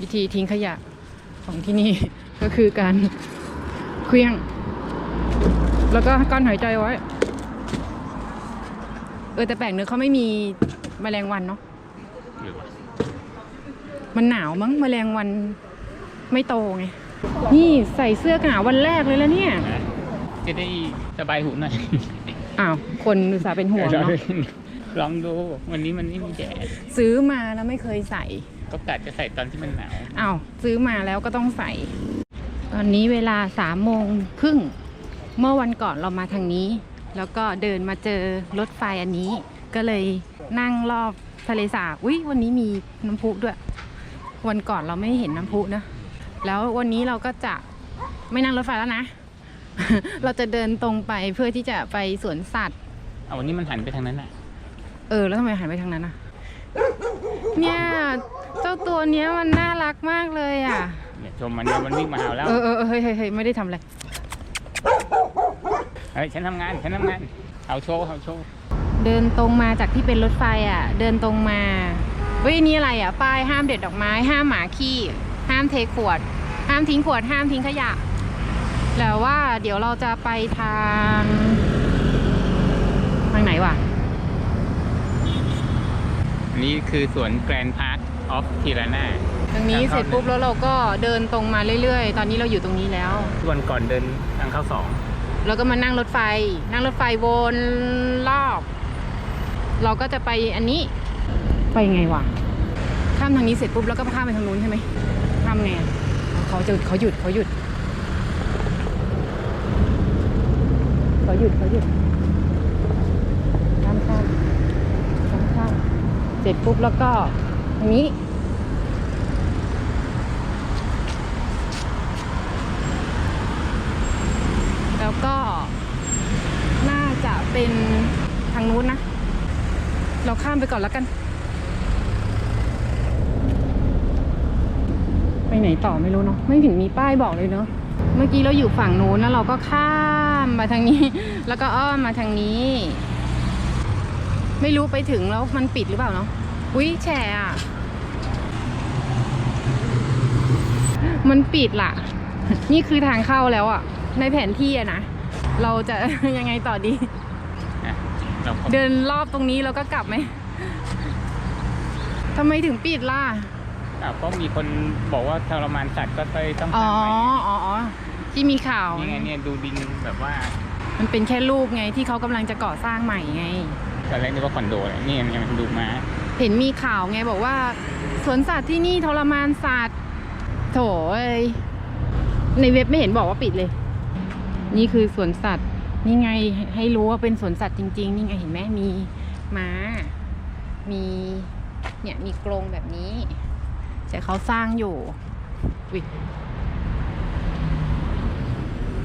วิธีทิ้งขยะของที่นี่ก็คือการเคลี้ยง แล้วก็กั้นหายใจไว้ เออแต่แปลกเนื้อะเขาไม่มีแมลงวันเนาะหรือว่ามันหนาวมั้งแมลงวันไม่โตไง นี่ใส่เสื้อกันหนาววันแรกเลยแล้วเนี่ย จะได้สบายหูหน่อย อ้าว คนอุตส่าห์เป็นห่วงเนาะลองดู วันนี้มันไม่มีแดดซื้อมาแล้วไม่เคยใส่ ก็กะจะใส่ตอนที่มันหนาวอ้าวซื้อมาแล้วก็ต้องใส่ ตอนนี้เวลาสามโมงครึ่งเมื่อวันก่อนเรามาทางนี้ แล้วก็เดินมาเจอรถไฟอันนี้ ก็เลยนั่งรอบทะเลสาบอุ้ยวันนี้มีน้ำพุด้วย วันก่อนเราไม่เห็นน้ำพุนะแล้ววันนี้เราก็จะไม่นั่งรถไฟแล้วนะ เราจะเดินตรงไปเพื่อที่จะไปสวนสัตว์เอาวันนี้มันหันไปทางนั้นอะเออ แล้วทำไมหันไปทางนั้นอะเนี่ย เจ้าตัวเนี้ยมันน่ารักมากเลยอะ เนี่ยชมมันเนี่ยมันวิ่งมาหาแล้วเออเออเออเฮ้ยเฮ้ยเฮ้ยไม่ได้ทำอะไร เฮ้ยฉันทำงานฉันทำงาน เอาโชว์เอาโชว์เดินตรงมาจากที่เป็นรถไฟอะ เดินตรงมาเฮ้ยนี่อะไรอะ ป้ายห้ามเด็ดดอกไม้ ห้ามหมาขี้ ห้ามเทขวด ห้ามทิ้งขวด ห้ามทิ้งขยะ แล้วว่าเดี๋ยวเราจะไปทาง ทางไหนวะอันนี้คือสวนแกรนด์พาร์ค ออฟทีรานาทางนี้เสร็จปุ๊บแล้วเราก็เดินตรงมาเรื่อยๆ ตอนนี้เราอยู่ตรงนี้แล้ว วันก่อนเดินทางเข้าสองแล้วก็มานั่งรถไฟ นั่งรถไฟวนรอบ เราก็จะไปอันนี้ ไปไงวะ ข้ามทางนี้เสร็จปุ๊บแล้วก็ข้ามไปทางนู้นใช่ไหมข้ามไงอะเขาจะเขาหยุดเขาหยุดเขาหยุดเขาหยุดข้ามข้ามข้ามข้ามเสร็จปุ๊บแล้วก็ทาง นี้ แล้วก็น่าจะเป็นทางนู้นนะ เราข้ามไปก่อนแล้วกัน ไปไหนต่อไม่รู้เนาะไม่เห็นมีป้ายบอกเลยเนาะเมื่อกี้เราอยู่ฝั่งนู้นแล้วเราก็ข้ามมาทางนี้ แล้วก็อ้อมมาทางนี้ ไม่รู้ไปถึงแล้วมันปิดหรือเปล่าเนาะ อุ้ยแฉอะ มันปิดล่ะ นี่คือทางเข้าแล้วอะ ในแผนที่อะนะ เราจะ ยังไงต่อดีนะเราก็เดินรอบตรงนี้แล้วก็กลับไหมทำไมถึงปิดล่ะ อะก็มีคนบอกว่าทรมานสัตว์ก็เลยต้องอ๋อทำใหม่อ๋ออ๋อที่มีข่าวนี่ไงเนี่ยดูดินแบบว่ามันเป็นแค่รูปไงที่เขากำลังจะก่อสร้างใหม่ไง ตอนแรกนึกว่าคอนโดเลยนี่ยังมันดูม้า เห็นมีข่าวไงบอกว่าสวนสัตว์ที่นี่ทรมานสัตว์โถเอ้ยในเว็บไม่เห็นบอกว่าปิดเลย นี่คือสวนสัตว์ นี่ไงให้รู้ว่าเป็นสวนสัตว์จริง ๆ นี่ไงเห็นไหมมีม้า มีเนี่ยมีกรงแบบนี้ แต่เขาสร้างอยู่อุ๊ย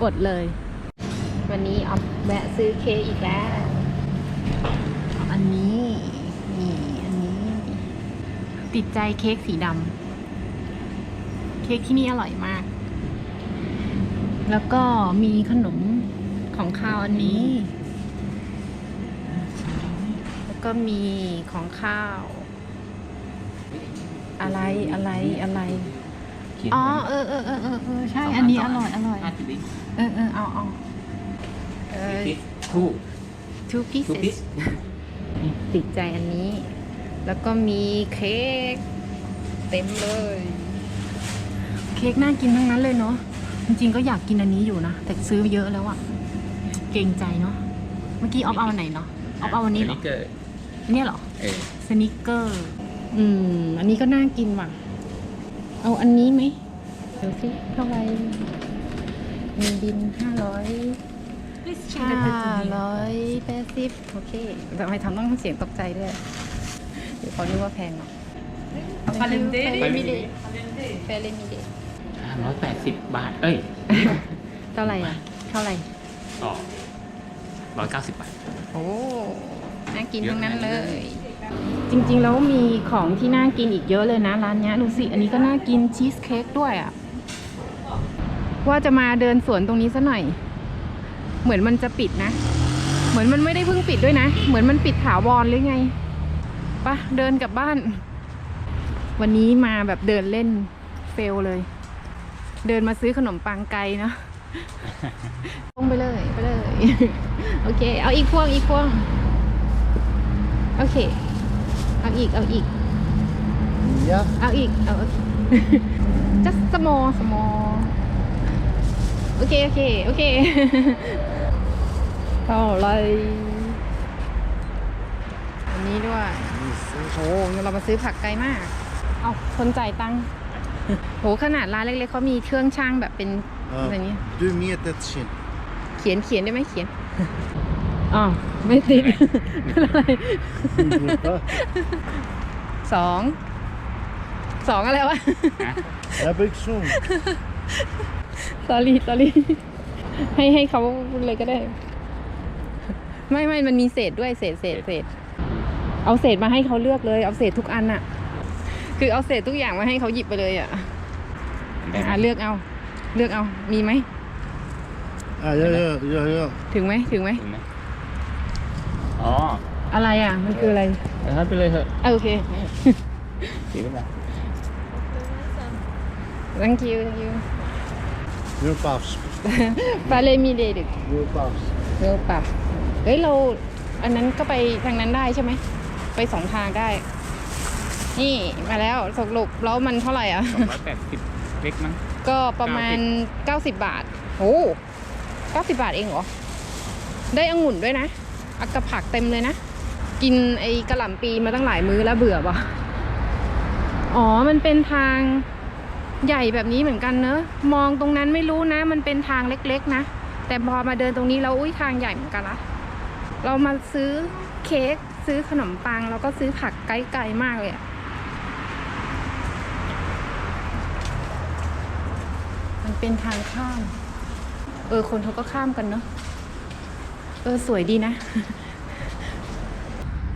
กดเลย วันนี้ออฟแวะซื้อเคอีกแล้ว อันนี้นี่ ติดใจเค้กสีดำเค้กที่นี่อร่อยมาก แล้วก็มีขนมของข้าวอันนี้ แล้วก็มีของข้าว อะไรอะไรอะไรอ๋อเออเออเออเออเออใช่ อันนี้อร่อยอร่อยเออเออเอาเอาเออทู่ two ทู pieces พิสติดใจอันนี้ แล้วก็มีเค้กเต็มเลย เค้กน่ากินทั้งนั้นเลยเนาะจริงๆก็อยากกินอันนี้อยู่นะ แต่ซื้อเยอะแล้วอะเกรงใจเนาะเมื่อกี้ออฟเอาอันไหนเนาะออฟเอาอันนี้เหรอเกิดเนี่ยเหรอเออสนิกเกอร์ อืม อันนี้ก็น่ากินว่ะ เอาอันนี้ไหมเดี๋ยวสิเท่าไหร่มีบินห้าร้อยห้าร้อยแปดสิบโอเคทำไมทำต้องเสียงตกใจด้วย เดี๋ยวเขานึกว่าแพงเนาะ Calendere? เฟรมิเดเฟรมิเดห้าร้อยแปดสิบบาท เอ้ยเท่าไหร่อะ เท่าไหร่ ต่อร้อยเก้าสิบบาท โอ้น่ากินเยอะทั้งนั้นนะเลย จริงๆ แล้วมีของที่น่ากินอีกเยอะเลยนะร้านเนี้ยดูสิ อันนี้ก็น่ากินชีสเค้กด้วยอะ่ะ ว่าจะมาเดินสวนตรงนี้ซะหน่อย เหมือนมันจะปิดนะ เหมือนมันไม่ได้เพิ่งปิดด้วยนะ เหมือนมันปิดถาวรหรือไง ปะเดินกลับบ้าน วันนี้มาแบบเดินเล่นเฟลเลย เดินมาซื้อขนมปังไกลเนาะลงไปเลยไปเลย โอเค เอาอีกพวงอีกพวงโอเค เอาอีกเอาอีก Ja, เอาอีก เอาโอเค just small small โอเค โอเค โอเค เอาเลยอันนี้ด้วย โอ้โหเรามาซื้อผักไกลมาก เอาคนจ่ายตังค์โหขนาดร้านเล็กๆเขามีเครื่องช่างแบบเป็น Ja. อะไรนี้ Du meter ett skinn. เขียนเขียนได้ไหมเขียนอ๋อไม่ติดอะไรสองสองอะไรวะ Jag bygger så. sorry sorry ให้ให้เขาเลยก็ได้ ไม่ไม่มันมีเศษด้วยเศษเศษเศษ เอาเศษมาให้เขาเลือกเลย เอาเศษทุกอันอะคือเอาเศษทุกอย่างมาให้เขาหยิบไปเลยอะอะเลือกเอา เลือกเอา มีไหม Ja, ja, ja, ja, ja. ถึงไหมถึงไหมถึงไหมอ๋อ อะไรอะ มันคืออะไรเอาให้ไปเลยเถอะอะโอเคสีเป็นไร thank you thank you Your paus. ฟาเลมีเดดึก Your paus. เร็วปะเฮ้ยเราอันนั้นก็ไปทางนั้นได้ใช่ไหม ไปสองทางได้ นี่มาแล้วสรุปแล้วมันเท่าไหร่อะ สองร้อยแปดสิบเล็กมั้ง ก็ประมาณ 90 บาทโอ้90 บาทเองเหรอ ได้องุ่นด้วยนะ อักกะผักเต็มเลยนะ กินไอ้กระหล่ำปีมาตั้งหลายมื้อแล้วเบื่อปะอ๋อ มันเป็นทางใหญ่แบบนี้เหมือนกันเนอะ มองตรงนั้นไม่รู้นะ มันเป็นทางเล็กๆนะ แต่พอมาเดินตรงนี้แล้วอุ้ยทางใหญ่เหมือนกันละเรามาซื้อเค้ก ซื้อขนมปังแล้วก็ซื้อผักไกลๆมากเลยอะมันเป็นทางข้าม เออ คนเขาก็ข้ามกันเนาะ เออ สวยดีนะ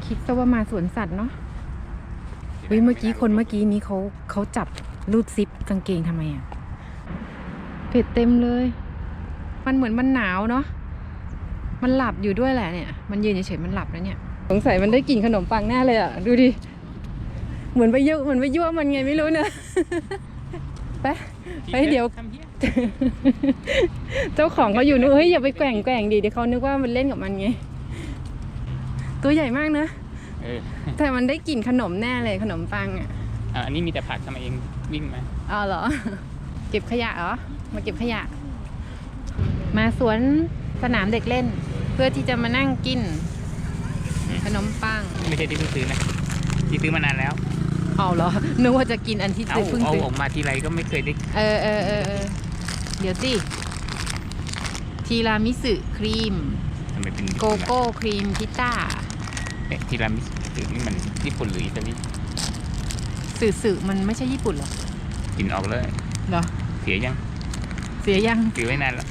คิดซะว่ามาสวนสัตว์เนาะเฮ้ยเมื่อกี้คนเมื่อกี้นี้เขาเขาจับรูดซิปกางเกงทำไมอะเผ็ดเต็มเลย มันเหมือนมันหนาวเนาะ มันหลับอยู่ด้วยแหละเนี่ย มันยืนเฉยๆมันหลับแล้วเนี่ย สงสัยมันได้กลิ่นขนมปังแน่เลยอะดูดิ เหมือนไปยั่วเหมือนไปยั่วมันไงไม่รู้เนอะไปเฮ้ยเดี๋ยวทำเหี้ยเจ้าของเขาอยู่นู้นเฮ้ยอย่าไปแกว่งแกว่งดิเดี๋ยวเขานึกว่ามันเล่นกับมันไง ตัวใหญ่มากนะเออแต่มันได้กลิ่นขนมแน่เลยขนมปังอะอะอันนี้มีแต่ผักทำไมเองวิ่งมาอ๋อเหรอ เก็บขยะเหรอ มาเก็บขยะ มาสวนสนามเด็กเล่น เพื่อที่จะมานั่งกิน ขนมปังไม่ใช่ที่เพิ่งซื้อนะ ที่ซื้อมานานแล้วเอาเหรอ นึกว่าจะกินอันที่เอาซื้อเพิ่งเอาซื้อ ออกมาทีไรก็ไม่เคยได้เออเออเออเออเดี๋ยวสิ ทีรามิสุครีม ทำไมเป็นโกโก้ครีมพิต้าเอ๊ะทีรามิสุนี่มันญี่ปุ่นหรืออิตาลีสื่อสื่อมันไม่ใช่ญี่ปุ่นเหรอ กินออกเลย เหรอ เสียยังเสียยังซื้อไว้นานแล้ว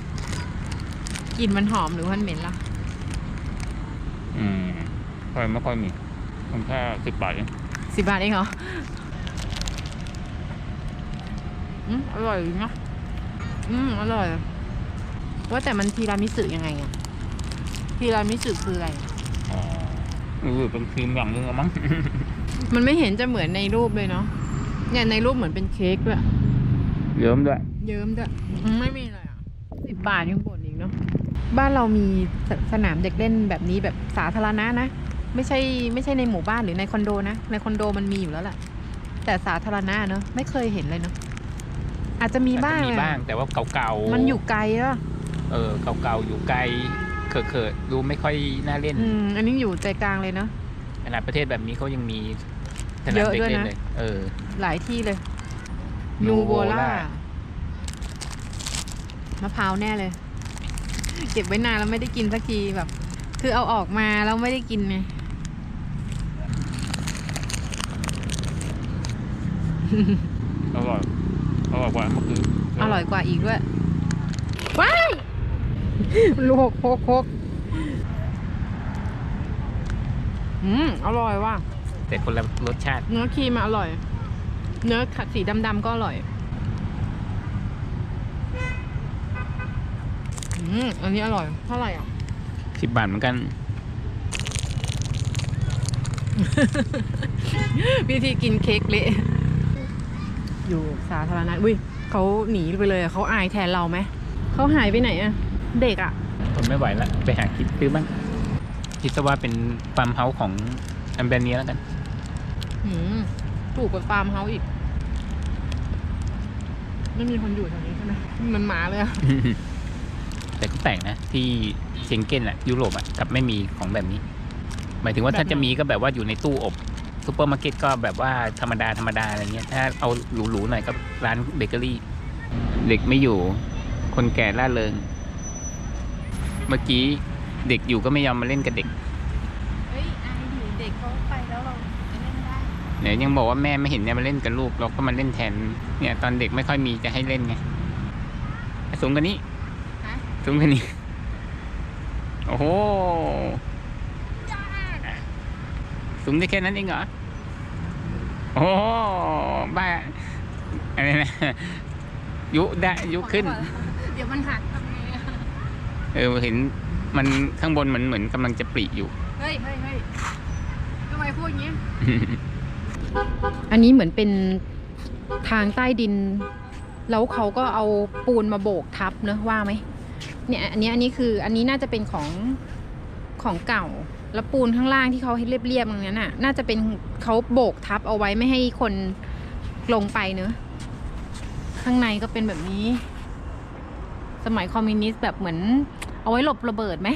กลิ่นมันหอมหรือมันเหม็นล่ะอืม ค่อยไม่ค่อยมีมันแค่สิบบาทเองสิบบาทเองเหรออืมอร่อยนะอืมอร่อย ว่าแต่มันทีรามิสุยังไงอะทีรามิสุคืออะไร อ๋อเออเป็นครีมอย่างนึงอะมั้ง มันไม่เห็นจะเหมือนในรูปเลยเนาะ เนี่ยในรูปเหมือนเป็นเค้กด้วย เยิ้มด้วย เยิ้มด้วยอืมไม่มีเลยอะสิบบาทยังบ่นอีกเนาะ บ้านเรามีสสนามเด็กเล่นแบบนี้แบบสาธารณะนะ ไม่ใช่ไม่ใช่ในหมู่บ้านหรือในคอนโดนะ ในคอนโดมันมีอยู่แล้วแหละแต่สาธารณะเนอะไม่เคยเห็นเลยเนอะอาจจะมีบ้างอาจจะมีอะบ้าง แต่ว่าเก่าๆมันอยู่ไกลอะเออเก่าๆอยู่ไกลเขิดๆดูไม่ค่อยน่าเล่นอืมอันนี้อยู่ใจกลางเลยเนอะขนาดประเทศแบบนี้เขายังมีสนามเยอะเด็กด้วยเล่นนะเลยเออ หลายที่เลยนูโวล่ามะพร้าวแน่เลย เก็บไว้นานแล้วไม่ได้กินสักทีแบบ คือเอาออกมาแล้วไม่ได้กินไง อร่อย อร่อยกว่าเมื่อคืนอร่อยกว่าอีกด้วย ว้ายลูกโคกโคกอืม อร่อยว่ะ แต่คนละรสชาติ เนื้อครีมอะอร่อย เนื้อขัดสีดำๆก็อร่อย อืม อันนี้อร่อย เท่าไหร่อะสิบบาทเหมือนกัน วิธีกินเค้กเละ อยู่สาธารณะอุ้ยเขาหนีไปเลยอะเขาอายแทนเราไหมเขาหายไปไหนอะเด็กอะทนไม่ไหวแล้วไปหาคิดซื้อบ้างคิดซะว่าเป็นฟาร์มเฮาส์ของแอมเบเนียแล้วกันหืมถูกกว่าฟาร์มเฮาส์อีกไม่มีคนอยู่แถวนี้ใช่ไหมเหมันหมาเลยอะแต่ก็แปลกนะ ที่เชงเก้นอะยุโรปอะกลับไม่มีของแบบนี้ หมายถึงว่าถ้าจะมีก็แบบว่าอยู่ในตู้อบ ซูเปอร์มาร์เก็ตก็แบบว่าธรรมดาธรรมดาอะไรเงี้ยถ้าเอาหรูๆหน่อยก็ร้านเบเกอรี่ เด็กไม่อยู่ คนแก่ล่าเริง เมื่อกี้เด็กอยู่ก็ไม่ยอมมาเล่นกับเด็กเฮ้ยอายดิเด็กเขาไปแล้วเราจะเล่นได้เนี่ยยังบอกว่าแม่ไม่เห็นเนี่ยมาเล่นกับลูกเราก็มาเล่นแทน เนี่ย ตอนเด็กไม่ค่อยมีจะให้เล่นไงสูงกว่านี้ฮะสูงกว่านี้ โอ้โหสูงได้แค่นั้นเองเหรอ โอ้โหบ้าอะไรนะยุได้ยุขึ้น เดี๋ยวมันหักทำไงอะเออเห็นมันข้างบนเหมือนเหมือนกำลังจะปริอยู่ เฮ้ยเฮ้ยเฮ้ยทำไมพูดอย่างนี้ อันนี้เหมือนเป็นทางใต้ดิน แล้วเขาก็เอาปูนมาโบกทับเนอะว่าไหมเนี่ยอันนี้อันนี้คืออันนี้น่าจะเป็นของของเก่า แล้วปูนข้างล่างที่เขาให้เรียบๆตรงนั้นน่ะ น่าจะเป็นเขาโบกทับเอาไว้ไม่ให้คนลงไปเนอะข้างในก็เป็นแบบนี้ สมัยคอมมิวนิสต์แบบเหมือน เอาไว้หลบระเบิดไหม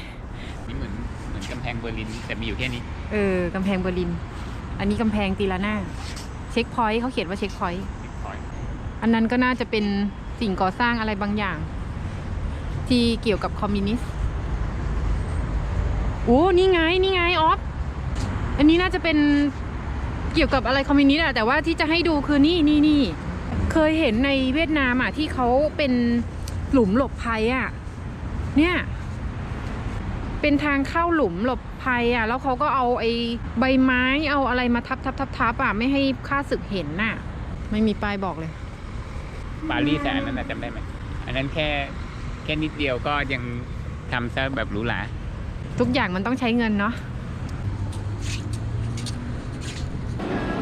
นี่เหมือนเหมือนกำแพงเบอร์ลิน แต่มีอยู่แค่นี้ เออกำแพงเบอร์ลิน อันนี้กำแพงตีลาน่าเช็คพอยต์เขาเขียนว่าเช็คพอยต์อันนั้นก็น่าจะเป็นสิ่งก่อสร้างอะไรบางอย่าง ที่เกี่ยวกับคอมมิวนิสต์ โอ้นี่ไง นี่ไงออฟ อันนี้น่าจะเป็นเกี่ยวกับอะไรคอมมิวนิสต์อะแต่ว่าที่จะให้ดูคือนี่นี่นี่เคยเห็นในเวียดนามอะที่เขาเป็นหลุมหลบภัยอะเนี่ยเป็นทางเข้าหลุมหลบภัยอะ แล้วเขาก็เอาไอ้ใบไม้เอาอะไรมาทับทับทับทับอะ ไม่ให้ข้าศึกเห็นน่ะ ไม่มีป้ายบอกเลย ปารีสแต่อันนั้นจำได้ไหม อันนั้นแค่แค่นิดเดียวก็ยังทำซะแบบหรูหรา ทุกอย่างมันต้องใช้เงินเนาะ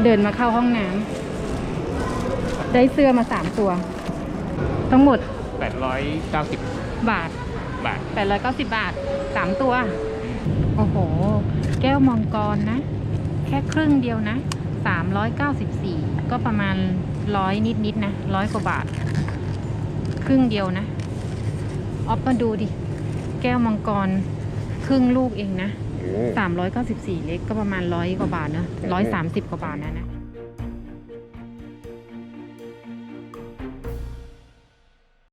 เดินมาเข้าห้องน้ำได้เสื้อมาสามตัว ทั้งหมด 890 บาท บาท 890 บาทสามตัว โอ้โห แก้วมังกรนะ แค่ครึ่งเดียวนะ 394 ก็ประมาณร้อยนิดๆนะร้อยกว่าบาท ครึ่งเดียวนะ ออฟมาดูดิ แก้วมังกรค รึ่งลูกเองนะ 394 เล็กก็ประมาณร้อยกว่าบาทเนอะ130กว่าบาทนะนะ